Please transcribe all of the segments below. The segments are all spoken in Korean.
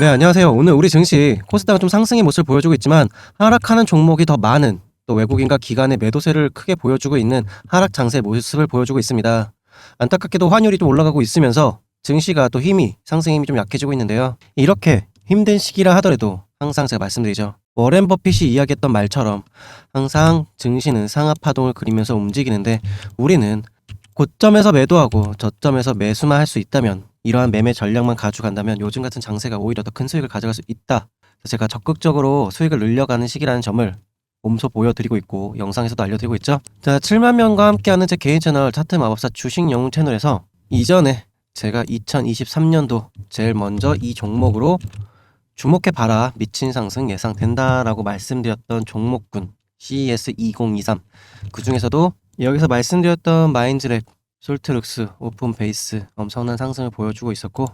네, 안녕하세요. 오늘 우리 증시 코스닥은 좀 상승의 모습을 보여주고 있지만 하락하는 종목이 더 많은 또 외국인과 기관의 매도세를 크게 보여주고 있는 하락 장세의 모습을 보여주고 있습니다. 안타깝게도 환율이 좀 올라가고 있으면서 증시가 또 힘이 상승 힘이 좀 약해지고 있는데요. 이렇게 힘든 시기라 하더라도 항상 제가 말씀드리죠. 워렌 버핏이 이야기했던 말처럼 항상 증시는 상하 파동을 그리면서 움직이는데 우리는 고점에서 매도하고 저점에서 매수만 할 수 있다면 이러한 매매 전략만 가져간다면 요즘 같은 장세가 오히려 더 큰 수익을 가져갈 수 있다. 제가 적극적으로 수익을 늘려가는 시기라는 점을 몸소 보여드리고 있고 영상에서도 알려드리고 있죠. 자, 7만 명과 함께하는 제 개인 채널 차트 마법사 주식 영웅 채널에서 이전에 제가 2023년도 제일 먼저 이 종목으로 주목해 봐라 미친 상승 예상된다라고 말씀드렸던 종목군 CES 2023 그 중에서도 여기서 말씀드렸던 마인즈렉 솔트룩스, 오픈 베이스 엄청난 상승을 보여주고 있었고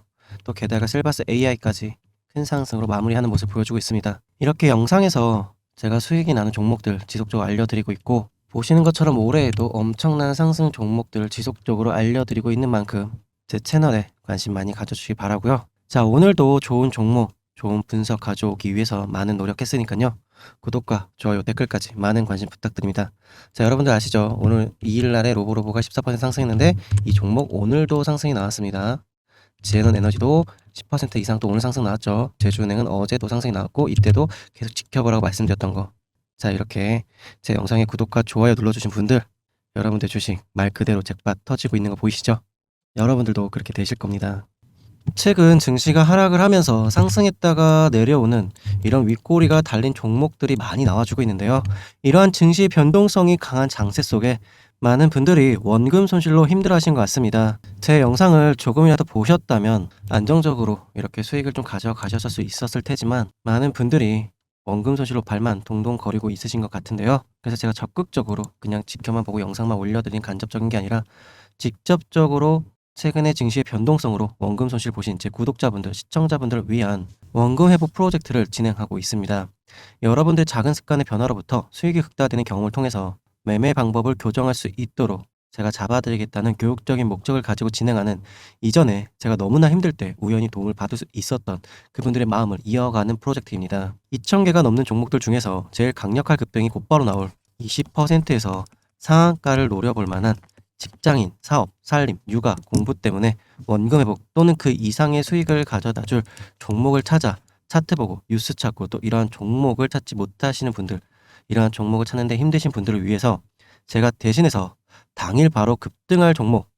또 게다가 셀바스 AI까지 큰 상승으로 마무리하는 모습을 보여주고 있습니다. 이렇게 영상에서 제가 수익이 나는 종목들 지속적으로 알려드리고 있고 보시는 것처럼 올해에도 엄청난 상승 종목들을 지속적으로 알려드리고 있는 만큼 제 채널에 관심 많이 가져주시기 바라고요. 자 오늘도 좋은 종목, 좋은 분석 가져오기 위해서 많은 노력했으니까요. 구독과 좋아요, 댓글까지 많은 관심 부탁드립니다. 자, 여러분들 아시죠? 오늘 2일 날에 로보로보가 14% 상승했는데 이 종목 오늘도 상승이 나왔습니다. 지에넌 에너지도 10% 이상 또 오늘 상승 나왔죠. 제주은행은 어제도 상승이 나왔고 이때도 계속 지켜보라고 말씀드렸던 거. 자, 이렇게 제 영상에 구독과 좋아요 눌러주신 분들 여러분들 주식 말 그대로 잭팟 터지고 있는 거 보이시죠? 여러분들도 그렇게 되실 겁니다. 최근 증시가 하락을 하면서 상승했다가 내려오는 이런 윗꼬리가 달린 종목들이 많이 나와주고 있는데요. 이러한 증시 변동성이 강한 장세 속에 많은 분들이 원금 손실로 힘들어하신 것 같습니다. 제 영상을 조금이라도 보셨다면 안정적으로 이렇게 수익을 좀 가져가셨을 수 있었을 테지만 많은 분들이 원금 손실로 발만 동동 거리고 있으신 것 같은데요. 그래서 제가 적극적으로 그냥 지켜만 보고 영상만 올려드린 간접적인 게 아니라 직접적으로 최근의 증시의 변동성으로 원금 손실 보신 제 구독자분들, 시청자분들을 위한 원금 회복 프로젝트를 진행하고 있습니다. 여러분들 작은 습관의 변화로부터 수익이 극대화되는 경험을 통해서 매매 방법을 교정할 수 있도록 제가 잡아드리겠다는 교육적인 목적을 가지고 진행하는 이전에 제가 너무나 힘들 때 우연히 도움을 받을 수 있었던 그분들의 마음을 이어가는 프로젝트입니다. 2,000개가 넘는 종목들 중에서 제일 강력할 급등이 곧바로 나올 20%에서 상한가를 노려볼 만한 직장인, 사업, 살림, 육아, 공부 때문에 원금 회복 또는 그 이상의 수익을 가져다 줄 종목을 찾아 차트 보고 뉴스 찾고 또 이러한 종목을 찾지 못하시는 분들, 이러한 종목을 찾는데 힘드신 분들을 위해서 제가 대신해서 당일 바로 급등할 종목,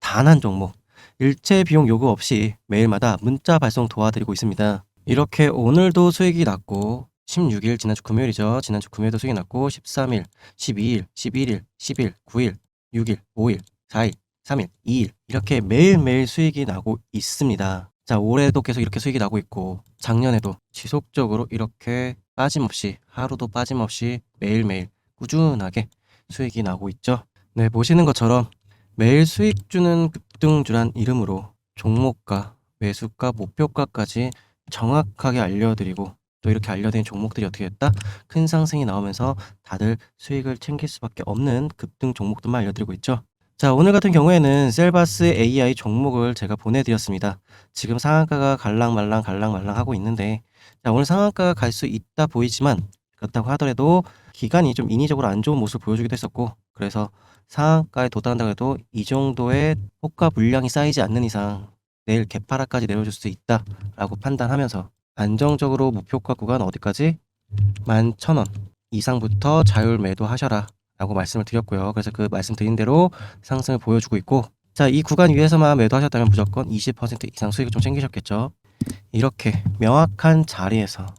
단 한 종목, 일체 비용 요구 없이 매일마다 문자 발송 도와드리고 있습니다. 이렇게 오늘도 수익이 났고 16일 지난주 금요일이죠. 지난주 금요일도 수익이 났고 13일, 12일, 11일, 10일, 9일, 6일, 5일, 4일, 3일, 2일 이렇게 매일매일 수익이 나고 있습니다. 자, 올해도 계속 이렇게 수익이 나고 있고 작년에도 지속적으로 이렇게 빠짐없이 하루도 빠짐없이 매일매일 꾸준하게 수익이 나고 있죠. 네, 보시는 것처럼 매일 수익 주는 급등주란 이름으로 종목가, 매수가, 목표가까지 정확하게 알려드리고 또 이렇게 알려드린 종목들이 어떻게 됐다? 큰 상승이 나오면서 다들 수익을 챙길 수밖에 없는 급등 종목들만 알려드리고 있죠. 자, 오늘 같은 경우에는 셀바스 AI 종목을 제가 보내드렸습니다. 지금 상한가가 갈랑말랑 갈랑말랑 하고 있는데, 자, 오늘 상한가가 갈 수 있다 보이지만, 그렇다고 하더라도 기간이 좀 인위적으로 안 좋은 모습을 보여주기도 했었고, 그래서 상한가에 도달한다고 해도 이 정도의 호가 물량이 쌓이지 않는 이상 내일 개파락까지 내려줄 수 있다라고 판단하면서 안정적으로 목표가 구간 어디까지? 11,000원 이상부터 자율 매도하셔라 라고 말씀을 드렸고요. 그래서 그 말씀드린 대로 상승을 보여주고 있고 자, 이 구간 위에서만 매도하셨다면 무조건 20% 이상 수익을 좀 챙기셨겠죠. 이렇게 명확한 자리에서 또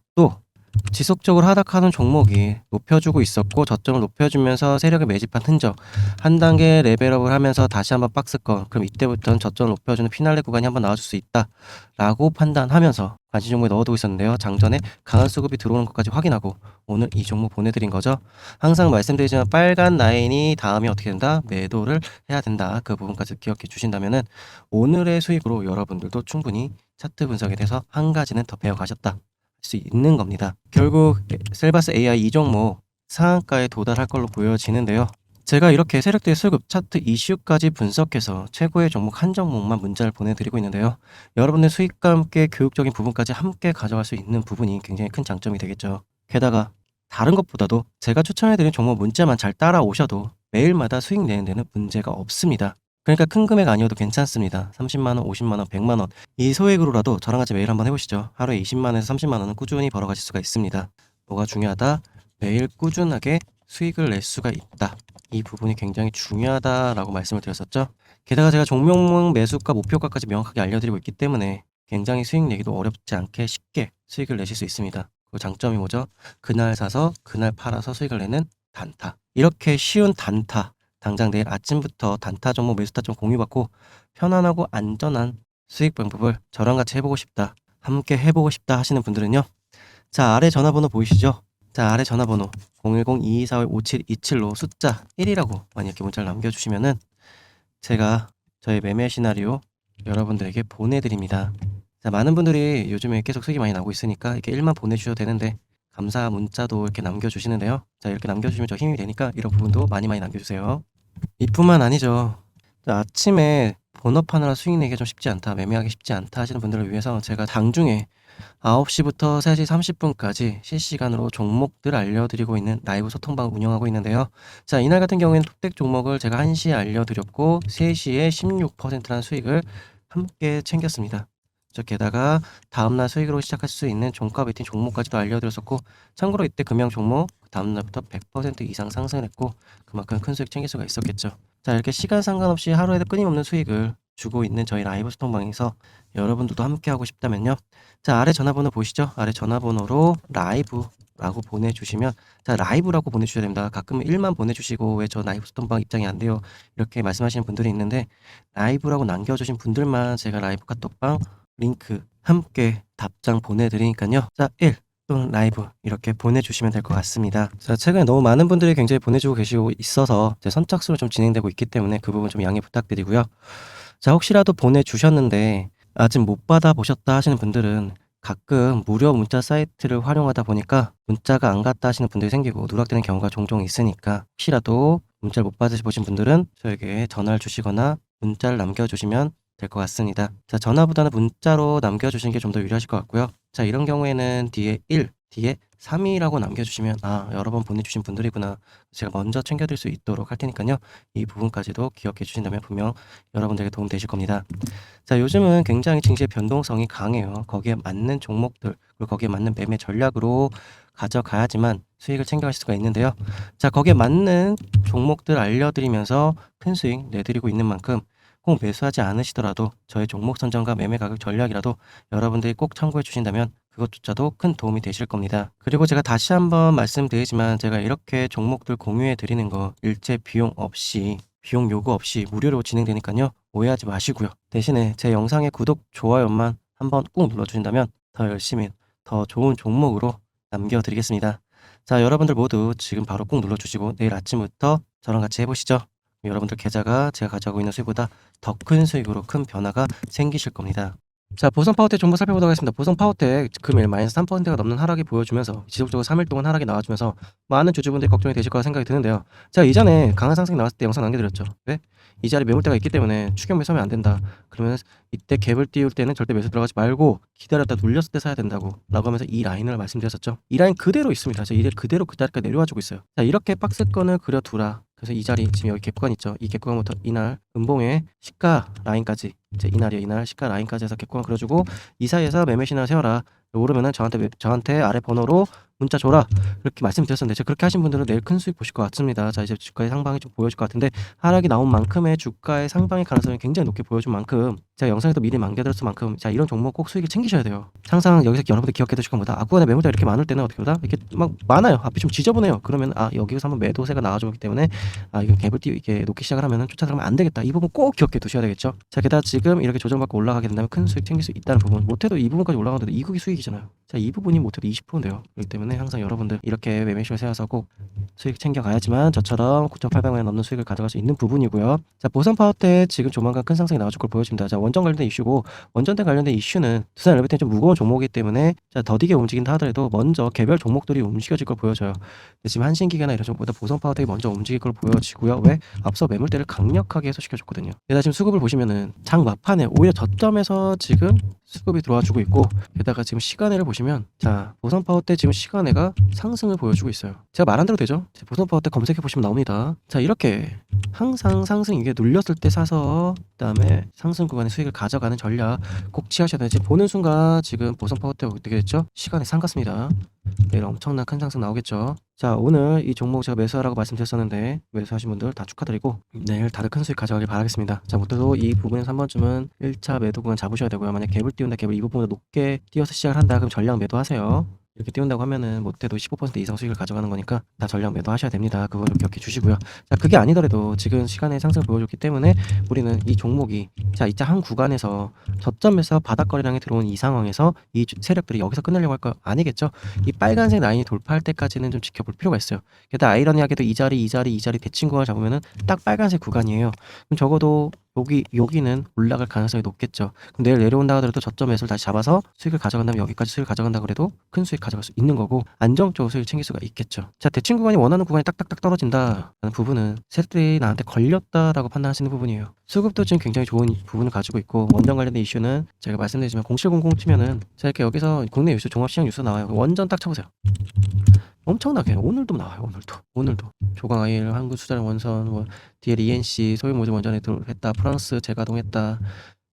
지속적으로 하락하는 종목이 높여주고 있었고 저점을 높여주면서 세력을 매집한 흔적 한 단계 레벨업을 하면서 다시 한번 박스권 그럼 이때부터는 저점을 높여주는 피날레 구간이 한번 나와줄 수 있다 라고 판단하면서 관심 종목에 넣어두고 있었는데요. 장전에 강한 수급이 들어오는 것까지 확인하고 오늘 이 종목 보내드린 거죠. 항상 말씀드리지만 빨간 라인이 다음에 어떻게 된다? 매도를 해야 된다. 그 부분까지 기억해 주신다면은 오늘의 수익으로 여러분들도 충분히 차트 분석에 대해서 한 가지는 더 배워가셨다 수 있는 겁니다. 결국 셀바스 AI 이 종목 상한가에 도달할 걸로 보여지는데요. 제가 이렇게 세력들의 수급 차트 이슈까지 분석해서 최고의 종목 한 종목만 문자를 보내드리고 있는데요. 여러분의 수익과 함께 교육적인 부분까지 함께 가져갈 수 있는 부분이 굉장히 큰 장점이 되겠죠. 게다가 다른 것보다도 제가 추천해드린 종목 문자만 잘 따라오셔도 매일마다 수익 내는 데는 문제가 없습니다. 그러니까 큰 금액 아니어도 괜찮습니다. 30만원, 50만원, 100만원. 이 소액으로라도 저랑 같이 매일 한번 해보시죠. 하루에 20만원에서 30만원은 꾸준히 벌어가실 수가 있습니다. 뭐가 중요하다? 매일 꾸준하게 수익을 낼 수가 있다. 이 부분이 굉장히 중요하다라고 말씀을 드렸었죠. 게다가 제가 종목명 매수가 목표가까지 명확하게 알려드리고 있기 때문에 굉장히 수익 내기도 어렵지 않게 쉽게 수익을 내실 수 있습니다. 그 장점이 뭐죠? 그날 사서 그날 팔아서 수익을 내는 단타. 이렇게 쉬운 단타. 당장 내일 아침부터 단타 종목 매수타 좀 공유받고 편안하고 안전한 수익 방법을 저랑 같이 해보고 싶다. 함께 해보고 싶다 하시는 분들은요. 자, 아래 전화번호 보이시죠? 자, 아래 전화번호 010-2245-5727로 숫자 1이라고 많이 이렇게 문자를 남겨주시면은 제가 저희 매매 시나리오 여러분들에게 보내드립니다. 자, 많은 분들이 요즘에 계속 수익이 많이 나고 있으니까 이렇게 1만 보내주셔도 되는데 감사 문자도 이렇게 남겨주시는데요. 자, 이렇게 남겨주시면 저 힘이 되니까 이런 부분도 많이 많이 남겨주세요. 이뿐만 아니죠. 자, 아침에 본업하느라 수익 내기가 좀 쉽지 않다, 매매하기 쉽지 않다 하시는 분들을 위해서 제가 당중에 9시부터 3시 30분까지 실시간으로 종목들 알려드리고 있는 라이브 소통방 운영하고 있는데요. 자, 이날 같은 경우에는 톱덱 종목을 제가 1시에 알려드렸고 3시에 16%라는 수익을 함께 챙겼습니다. 저 게다가 다음날 수익으로 시작할 수 있는 종가 베팅 종목까지도 알려드렸었고 참고로 이때 금형 종목 다음날부터 100% 이상 상승했고 그만큼 큰 수익 챙길 수가 있었겠죠. 자 이렇게 시간 상관없이 하루에도 끊임없는 수익을 주고 있는 저희 라이브 소통방에서 여러분들도 함께 하고 싶다면요. 자 아래 전화번호 보시죠. 아래 전화번호로 라이브 라고 보내주시면 자 라이브라고 보내주셔야 됩니다. 가끔은 1만 보내주시고 왜 저 라이브 소통방 입장이 안 돼요? 이렇게 말씀하시는 분들이 있는데 라이브라고 남겨주신 분들만 제가 라이브 카톡방 링크 함께 답장 보내드리니까요. 자 1. 또는 라이브 이렇게 보내주시면 될 것 같습니다. 자, 최근에 너무 많은 분들이 굉장히 보내주고 계시고 있어서 제 선착순으로 좀 진행되고 있기 때문에 그 부분 좀 양해 부탁드리고요. 자, 혹시라도 보내주셨는데 아직 못 받아보셨다 하시는 분들은 가끔 무료 문자 사이트를 활용하다 보니까 문자가 안 갔다 하시는 분들이 생기고 누락되는 경우가 종종 있으니까 혹시라도 문자를 못 받으신 분들은 저에게 전화를 주시거나 문자를 남겨주시면 될 것 같습니다. 자, 전화보다는 문자로 남겨주시는 게 좀 더 유리하실 것 같고요. 자, 이런 경우에는 뒤에 1, 뒤에 3이라고 남겨주시면 아, 여러 번 보내주신 분들이구나. 제가 먼저 챙겨드릴 수 있도록 할 테니까요. 이 부분까지도 기억해 주신다면 분명 여러분들에게 도움 되실 겁니다. 자, 요즘은 굉장히 증시의 변동성이 강해요. 거기에 맞는 종목들, 그리고 거기에 맞는 매매 전략으로 가져가야지만 수익을 챙겨갈 수가 있는데요. 자, 거기에 맞는 종목들 알려드리면서 큰 수익 내드리고 있는 만큼 꼭 매수하지 않으시더라도 저의 종목 선정과 매매 가격 전략이라도 여러분들이 꼭 참고해 주신다면 그것조차도 큰 도움이 되실 겁니다. 그리고 제가 다시 한번 말씀드리지만 제가 이렇게 종목들 공유해 드리는 거 일체 비용 없이 비용 요구 없이 무료로 진행되니까요. 오해하지 마시고요. 대신에 제 영상의 구독, 좋아요만 한번 꾹 눌러주신다면 더 열심히 더 좋은 종목으로 남겨드리겠습니다. 자, 여러분들 모두 지금 바로 꾹 눌러주시고 내일 아침부터 저랑 같이 해보시죠. 여러분들 계좌가 제가 가져가고 있는 수익보다 더 큰 수익으로 큰 변화가 생기실 겁니다. 자, 보성 파워텍 정보 살펴보도록 하겠습니다. 보성 파워텍 금일 마이너스 3%가 넘는 하락이 보여주면서 지속적으로 3일 동안 하락이 나와주면서 많은 주주분들이 걱정이 되실 거라 생각이 드는데요. 제가 이전에 강한 상승이 나왔을 때 영상 남겨드렸죠. 왜? 이 자리 매물대가 있기 때문에 추격 매수하면 안 된다. 그러면 이때 갭을 띄울 때는 절대 매수 들어가지 말고 기다렸다 눌렸을 때 사야 된다고 라고 하면서 이 라인을 말씀드렸었죠. 이 라인 그대로 있습니다. 자, 이래 그대로 그 자리까지 내려와주고 있어요. 자, 이렇게 박스권을 그려두라. 그래서 이 자리 지금 여기 갭구간 있죠. 이 갭구간부터 이날 음봉의 시가 라인까지 이제 이날이요 이날 시가 라인까지 해서 갭구간 그려주고 이 사이에서 매매 신호 세워라. 오르면은 저한테 매- 저한테 아래 번호로 문자 줘라 그렇게 말씀드렸었는데 제가 그렇게 하신 분들은 내일 큰 수익 보실 것 같습니다. 자 이제 주가의 상방이 좀 보여줄 것 같은데 하락이 나온 만큼의 주가의 상방의 가능성이 굉장히 높게 보여준 만큼 제가 영상에도 미리 남겨드렸을 만큼 자 이런 종목 꼭 수익을 챙기셔야 돼요. 항상 여기서 여러분들 기억해 두실 겁니다. 아구간에 매물자 이렇게 많을 때는 어떻게 보다 이렇게 막 많아요. 앞이 좀 지저분해요. 그러면 아 여기서 한번 매도세가 나와주기 때문에 아 이거 갭을 띄 이게 놓기 시작을 하면은 쫓아들어가면 안 되겠다. 이 부분 꼭 기억해 두셔야 되겠죠. 자 게다가 지금 이렇게 조정받고 올라가게 된다면 큰 수익 챙길 수 있다는 부분 못해도 이 부분까지 올라가는데도 이국이 수익 이잖아요. 자, 이 부분이 못해도 20%인데요. 그렇기 때문에 항상 여러분들 이렇게 매매식을 세워서 꼭 수익 챙겨가야지만 저처럼 9,800만 원 넘는 수익을 가져갈 수 있는 부분이고요. 자, 보선 파워 때 지금 조만간 큰 상승이 나와줄 걸 보여줍니다. 자, 원전 관련된 이슈고 원전대 관련된 이슈는 두산 엘리베이터는 좀 무거운 종목이기 때문에 자, 더디게 움직인다 하더라도 먼저 개별 종목들이 움직여질 걸 보여줘요. 근데 지금 한신기계나 이런 종목보다 보선 파워텍이 먼저 움직일 걸 보여지고요. 왜? 앞서 매물대를 강력하게 해소시켜줬거든요. 게다가 지금 수급을 보시면은 장 막판에 오히려 저점에서 지금 수급이 들어와 주고 있고 게다가 지금 시간애를 보시면 자 보선 파워 때 지금 시간애가 상승을 보여주고 있어요. 제가 말한 대로 되죠? 자, 보선 파워 때 검색해 보시면 나옵니다. 자 이렇게 항상 상승 이게 눌렸을 때 사서 그다음에 상승 구간의 수익을 가져가는 전략 꼭 취하셔야. 지금 보는 순간 지금 보선 파워 때 어떻게 됐죠? 시간에 상갔습니다. 내일 엄청난 큰 상승 나오겠죠. 자 오늘 이 종목 제가 매수하라고 말씀드렸었는데 매수하신 분들 다 축하드리고 내일 다들 큰 수익 가져가길 바라겠습니다. 자 못해도 이 부분에서 한 번쯤은 1차 매도 구간 잡으셔야 되고요. 만약 갭을 띄운다 갭을 이 부분보다 높게 띄어서 시작을 한다 그럼 전량 매도하세요. 이렇게 띄운다고 하면은 못해도 15% 이상 수익을 가져가는 거니까 다 전량 매도하셔야 됩니다. 그거를 기억해 주시고요. 자 그게 아니더라도 지금 시간의 상승을 보여줬기 때문에 우리는 이 종목이 자 이자 한 구간에서 저점에서 바닥거리량이 들어온 이 상황에서 이 주- 세력들이 여기서 끝내려고 할 거 아니겠죠? 이 빨간색 라인이 돌파할 때까지는 좀 지켜볼 필요가 있어요. 게다가 아이러니하게도 이 자리, 이 자리, 이 자리 대칭 구간을 잡으면은 딱 빨간색 구간이에요. 그럼 적어도 여기 여기는 올라갈 가능성이 높겠죠. 그럼 내일 내려온다 하더라도 저점 매수를 다시 잡아서 수익을 가져간다면 여기까지 수익을 가져간다 그래도 큰 수익 가져갈 수 있는 거고 안정적으로 수익을 챙길 수가 있겠죠. 자 대칭 구간이 원하는 구간이 딱딱딱 떨어진다라는 부분은 세력들이 나한테 걸렸다라고 판단하시는 부분이에요. 수급도 지금 굉장히 좋은 부분을 가지고 있고 원전 관련된 이슈는 제가 말씀드리지만 0700 치면은 자 이렇게 여기서 국내 뉴스 종합시장 뉴스 나와요. 원전 딱 쳐보세요. 엄청나게 오늘도 나와요. 오늘도 오늘도 조강 아일 한국 수자력 원선 뭐 DL ENC 소유 모듈 원전에 들어했다 프랑스 재가동했다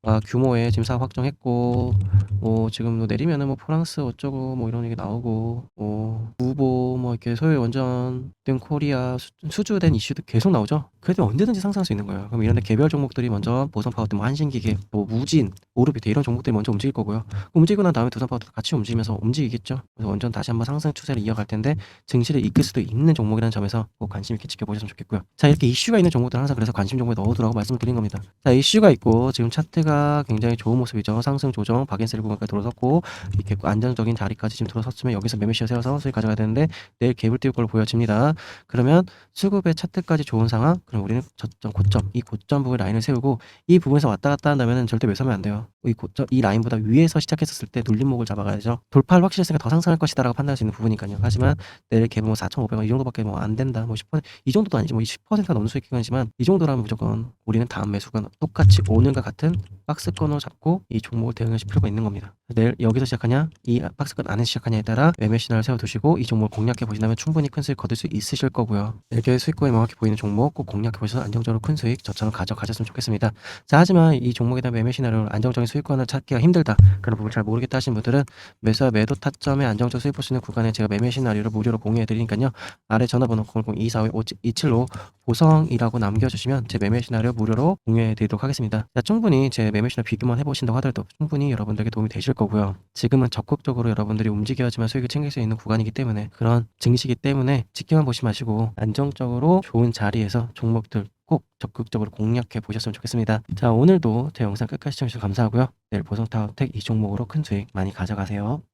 아, 규모의 지금 확정했고 뭐 지금 뭐 내리면은 뭐 프랑스 어쩌고 뭐 이런 얘기 나오고 뭐 우보 뭐 이렇게 소유 원전 등 코리아 수, 수주된 이슈도 계속 나오죠. 그래도 언제든지 상승할 수 있는 거예요. 그럼 이런 데 개별 종목들이 먼저 보선 파워 뭐 한신기계 뭐 무진 오르비트 이런 종목들이 먼저 움직일 거고요. 움직이고 난 다음에 두산 파워도 같이 움직이면서 움직이겠죠. 그래서 원전 다시 한번 상승 추세를 이어갈 텐데 증시를 이끌 수도 있는 종목이라는 점에서 꼭 관심 있게 지켜보셨으면 좋겠고요. 자 이렇게 이슈가 있는 종목들 항상 그래서 관심 종목에 넣어두라고 말씀을 드린 겁니다. 자 이슈가 있고 지금 차트가 굉장히 좋은 모습이죠. 상승 조정 박앤셀 구간까지 들어섰고 이렇게 안정적인 자리까지 지금 들어섰으면 여기서 매매시어 세워서 수익 가져가야 되는데 내일 갭을 띄울 걸로 보여집니다. 그러면 수급의 차트까지 좋은 상황 그럼 우리는 저점 고점 이 고점 부분 라인을 세우고 이 부분에서 왔다 갔다 한다면 절대 매수하면 안 돼요. 이 고점 이 라인보다 위에서 시작했었을 때 눌림목을 잡아가야죠. 돌파를 확실했으니까 더 상승할 것이다라고 판단할 수 있는 부분이니까요. 하지만 내일 뭐 4,500원 이 정도밖에 뭐 안 된다. 뭐 10%이 정도도 아니지 뭐 10%가 넘는 수익 기간이지만 이 정도라면 무조건 우리는 다음 매수가 똑같이 오늘과 같은 박스권으로 잡고 이 종목을 대응하실 필요가 있는 겁니다. 내일 여기서 시작하냐 이 박스권 안에 시작하냐에 따라 매매 신호를 세워두시고 이 종목을 공략해 보신다면 충분히 큰 수익 거둘 수 있 으실 거고요. 이렇게 수익권이 명확히 보이는 종목 꼭 공략해 보셔서 안정적으로 큰 수익 저처럼 가져가셨으면 좋겠습니다. 자 하지만 이 종목에 대한 매매 시나리오를 안정적인 수익권을 찾기가 힘들다 그런 부분 잘 모르겠다 하시는 분들은 매수와 매도 타점에 안정적 수익 볼수 있는 구간에 제가 매매 시나리오를 무료로 공유해 드리니까요 아래 전화번호 0024527로 보성이라고 남겨주시면 제 매매 시나리오 무료로 공유해 드리도록 하겠습니다 자 충분히 제 매매 시나리오 비교만 해보신다고 하더라도 충분히 여러분들에게 도움이 되실 거고요 지금은 적극적으로 여러분들이 움직여야지만 수익을 챙길 수 있는 구간이기 때문에 그런 증시기 때문에 지켜만 보시 마시고 안정적으로 좋은 자리에서 종목들 꼭 적극적으로 공략해 보셨으면 좋겠습니다. 자, 오늘도 제 영상 끝까지 시청해주셔서 감사하고요. 내일 보성타워텍 이 종목으로 큰 수익 많이 가져가세요.